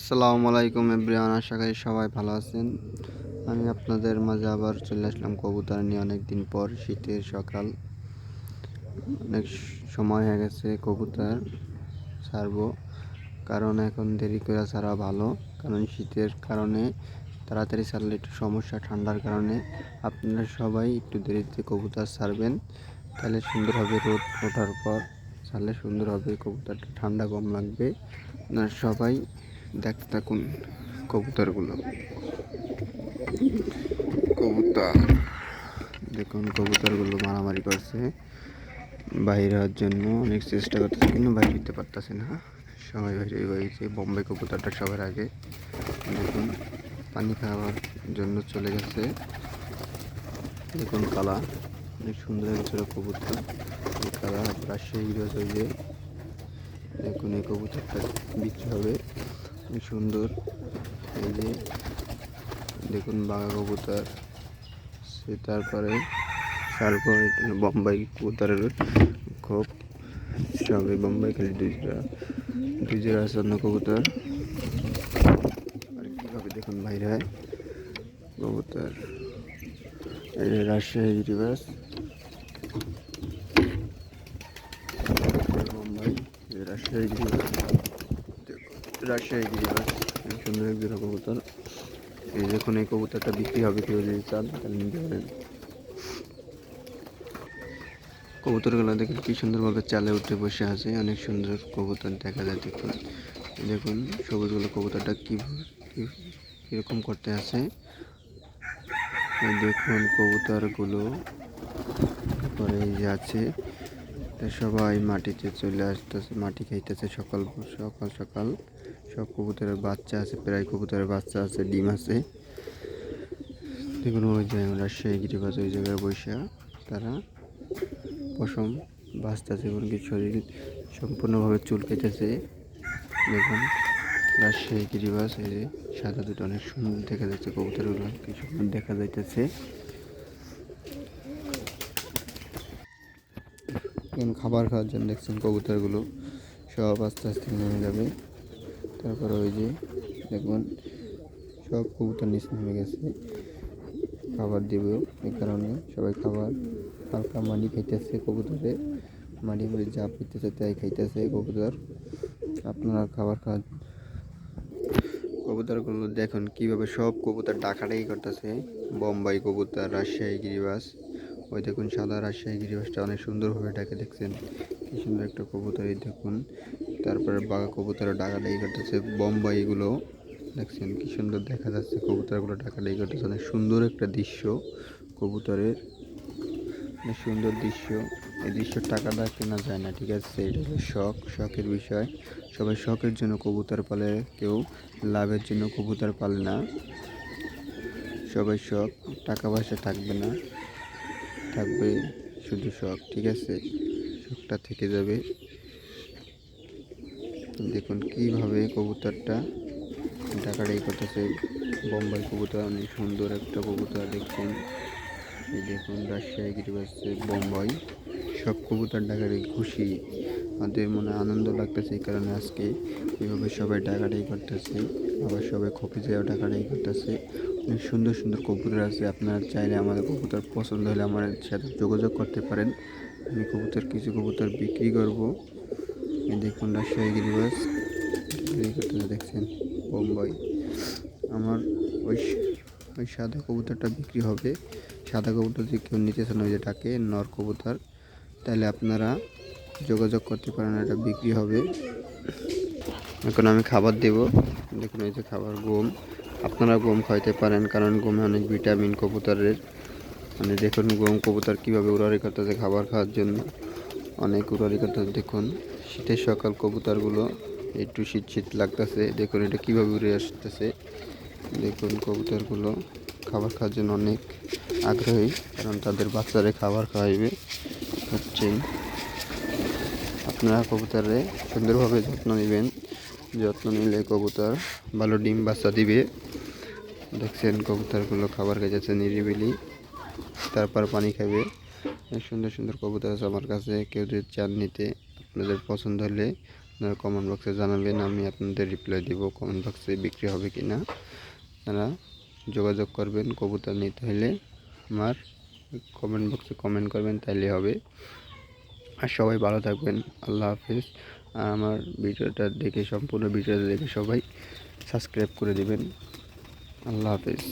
আসসালামু আলাইকুম এভরিওয়ান, আশা করি সবাই ভালো আছেন। আমি আপনাদের মাঝে আবার চলে আসলাম কবুতর নিয়ে অনেক দিন পর শীতের সকাল। অনেক সময় হয়ে গেছে কবুতর ছাড়বো, কারণ এখন দেরি করে ছাড়া ভালো। কারণ শীতের কারণে তাড়াতাড়ি ছাড়লে একটু সমস্যা, ঠান্ডার কারণে আপনারা সবাই একটু দেরিতে কবুতর ছাড়বেন। তাহলে সুন্দর হবে রোদ ওঠার পর ছাড়লে সুন্দর হবে কবুতরটা ঠান্ডা কম লাগবে। আপনারা সবাই দেখতে থাকুন কবুতরগুলো। কবুতর। দেখুন, কবুতরগুলো মারামারি করছে। বাইরে হওয়ার জন্য অনেক চেষ্টা করতেছে, কিন্তু বাইরে হতে পারতেছে না। সবাই বাইরে বাইরে বোম্বে কবুতরটা সবার আগে। দেখুন, পানি খাওয়ার জন্য চলে গেছে। দেখুন, কালা। অনেক সুন্দর হয়েছিল কবুতর। কালা রাজশাহী দেখুন, এই কবুতরটা বিক্রি হবে। সুন্দর। এই যে, দেখুন বাঘা কবুতর। সে তারপরে এখানে বোম্বাই কবুতরের খুব সবে বোম্বাই খালি দুই জোড়া আছে কবুতর। আর কীভাবে দেখুন বাইরে হয় কবুতর। রাজশাহী রিভার্স। রাজশাহী রিভার্স। রাজশাহী গিরিবাস সুন্দর এক জোড়া কবুতর। এই দেখুন, এই কবুতরটা বিক্রি হবে কেউ যদি চান, তাহলে নিতে পারেন। কবুতরগুলো দেখুন, কি সুন্দরভাবে চালে উঠে বসে আছে। অনেক সুন্দর কবুতর দেখা যায় দেখুন। দেখুন, সবুজগুলো কবুতরটা কি কীরকম করতে আছে। দেখুন, কবুতরগুলো পরে যে আছে সবাই মাটিতে চলে আসতেছে, মাটি খাইতেছে সকাল সকাল সকাল। সব কবুতরের বাচ্চা আছে, প্রায় কবুতরের বাচ্চা আছে, ডিম আছে। দেখুন ওই যে রাজশাহী গিরিবাজ ওই জায়গায় বসে তারা পশম বাঁচতেছে এমনকি শরীর সম্পূর্ণভাবে চুল কেটেছে দেখুন রাজশাহী গিরিবাজ, এই যে সাদা দুটো অনেক সুন্দর দেখা যাচ্ছে কবুতরগুলো, কি সুন্দর দেখা যাইতেছে। খাবার খাওয়ার জন্য দেখছেন কবুতরগুলো সব আস্তে আস্তে নেমে যাবে। তারপরে ওই যে দেখুন, সব কবুতর নিচে নেমে গেছে। খাবার দিব এই কারণে, সবাই খাবার। হালকা মাটি খাইতেছে কবুতরে। মাটি করে যা পেতেছে তাই খাইতেছে কবুতর। আপনারা খাবার খাওয়ার কবুতরগুলো দেখুন কীভাবে সব কবুতর ডাকাডাকি করতেছে। বোম্বাই কবুতর, রাজশাহী গিরিবাস। ওই দেখুন সাদা রাজশাহী গিরিবাসটা অনেক সুন্দরভাবে ডাকে, দেখছেন? কি সুন্দর একটা কবুতর এই দেখুন। তারপরে বাঘা কবুতর ডাকাডাকি করতেছে। বোম্বাইগুলো, দেখছেন কি সুন্দর দেখা যাচ্ছে কবুতরগুলো ডাকাডাকি করতেছে। অনেক সুন্দর একটা দৃশ্য কবুতরের। অনেক সুন্দর দৃশ্য। এই দৃশ্য টাকা দা কেনা যায় না, ঠিক আছে? এটা হলো শখ, শখের বিষয়। সবাই শখের জন্য কবুতর পালে, কেউ লাভের জন্য কবুতর পালে না। সবাই শখ, টাকা পয়সা থাকবে না। থাকবে শুধু শখ, ঠিক আছে? শখটা থেকে যাবে। দেখুন কীভাবে কবুতরটা টাকাটাই করতেছে বোম্বাই কবুতর, অনেক সুন্দর একটা কবুতর দেখছেন। এই দেখুন, রাজশাহী গিরিবাসে বোম্বাই। সব কবুতর ডাকাডাকি খুশি। আমাদের মনে আনন্দ লাগতেছে এই কারণে আজকে এইভাবে সবাই ডাকাডাকি করতেছে, আবার সবাই খপি যাও ডাকাডাকি করতেছে। অনেক সুন্দর সুন্দর কবুতর আছে। আপনারা চাইলে আমাদের কবুতর পছন্দ হলে আমার সাথে যোগাযোগ করতে পারেন। আমি কবুতর, কিছু কবুতর বিক্রি করব। এই দেখুন রাজশাহী গিরিবাস। দেখছেন, বোম্বাই। আমার ওই ওই সাদা কবুতরটা বিক্রি হবে। সাদা কবুতর যদি কেউ নিতে চান, ওই যে ডাকে, নর কবুতর, তাহলে আপনারা যোগাযোগ করতে পারেন, এটা বিক্রি হবে। এখন আমি খাবার দেব। দেখুন এই যে খাবার গম। আপনারা গম খাইতে পারেন, কারণ গমে অনেক ভিটামিন কবুতরের। মানে দেখুন গম কবুতর কীভাবে উড়ারি করতেছে খাবার খাওয়ার জন্য। অনেক উড়ারি করতেছে, দেখুন। শীতের সকাল কবুতরগুলো একটু শীত শীত লাগতেছে, দেখুন এটা কীভাবে উড়ে আসতেছে। দেখুন কবুতরগুলো খাবার খাওয়ার জন্য অনেক আগ্রহী, কারণ তাদের বাচ্চারে খাবার খাওয়াইবে। হচ্ছে আপনারা কবুতরে সুন্দরভাবে যত্ন নেবেন। যত্ন নিলে কবুতর ভালো ডিম বাচ্চা দিবে। দেখছেন কবুতরগুলো খাবার খাইতেছে নিরিবিলি। তারপর পানি খাবে সুন্দর সুন্দর কবুতর আছে আমার কাছে। কেউ যদি চান নিতে, আপনাদের পছন্দ হলে আপনারা কমেন্ট বক্সে জানাবেন, আমি আপনাদের রিপ্লাই দিব কমেন্ট বক্সে বিক্রি হবে কি না আপনারা যোগাযোগ করবেন কবুতর নিতে হলে। আমার কমেন্ট বক্সে কমেন্ট করবেন, তাইলে হবে। আর সবাই ভালো থাকবেন। আল্লাহ হাফিজ। আর আমার ভিডিওটা দেখে, সম্পূর্ণ ভিডিওটা দেখে সবাই সাবস্ক্রাইব করে দিবেন। আল্লাহ হাফিজ।